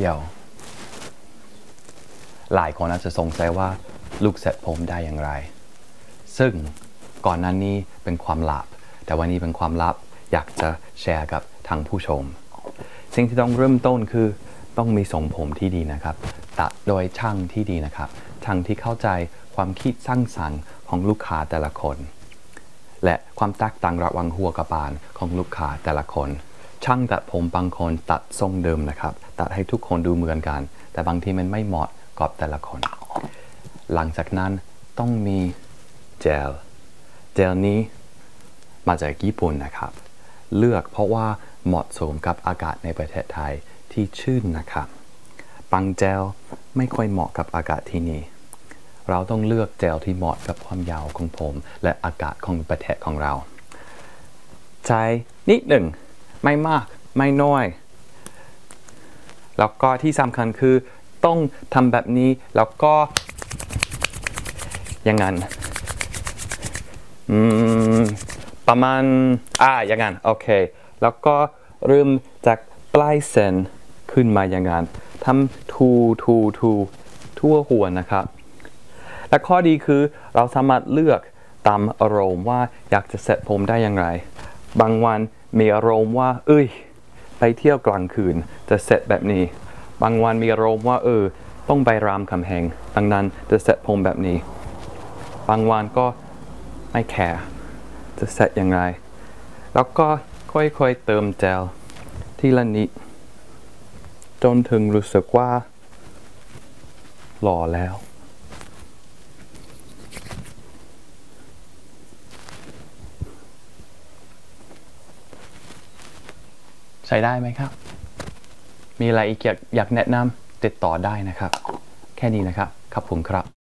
ที่ยว หลายคนอาจจะสงสัยว่าลูกเสร็จผมได้อย่างไร ซึ่งก่อนหนั้นนี้เป็นความลับ แต่วันนี้เป็นความลับอยากจะแชร์กับทางผู้ชม สิ่งที่ต้องเริ่มต้นคือต้องมีทรงผมที่ดีนะครับ ตัดโดยช่างที่ดีนะครับ ช่างที่เข้าใจความคิดสร้างสรรค์ของลูกค้าแต่ละคน และความแตกต่างระหว่างหัวกระบาลของลูกค้าแต่ละคน ช่างตัดผมบางคนตัดทรงเดิมนะครับ ตัดให้ทุกคนดูเหมือนกัน แต่บางทีมันไม่เหมาะกับแต่ละคน หลังจากนั้นต้องมีเจล เจลนี้มาจากญี่ปุ่นนะครับ เลือกเพราะว่าเหมาะสมกับอากาศในประเทศไทยที่ชื้นนะครับ บางเจลไม่ค่อยเหมาะกับอากาศที่นี่ เราต้องเลือกเจลที่เหมาะกับความยาวของผม และอากาศของประเทศของเรา ใช้นิดหนึ่ง ไม่มากไม่น้อย แล้วก็ที่สำคัญคือต้องทำแบบนี้แล้วก็อย่างนั้นอืมประมาณอ่าอย่างนั้นโอเค แล้วก็เริ่มจากปลายเส้นขึ้นมาอย่างนั้นทำทูทูทูทั่วหัวนะครับ และข้อดีคือเราสามารถเลือกตามอารมณ์ว่าอยากจะเซ็ตผมได้อย่างไร บางวันมีอารมณ์ว่า เอ้ย ไปเที่ยวกลางคืนจะเซ็ตแบบนี้ บางวันมีอารมณ์ว่า เออ ต้องไปรามคำแหงดังนั้นจะเซ็ตผมแบบนี้ บางวันก็ไม่แคร์จะเซ็ตย่างไรแล้วก็ค่อยๆเติมเจลทีละนิดจนถึงรู้สึกว่า หล่อแล้ว ใช้ได้ไหมครับ มีอะไรอีกอยากอยากแนะนำติดต่อได้นะครับ แค่นี้นะครับขอบคุณครับ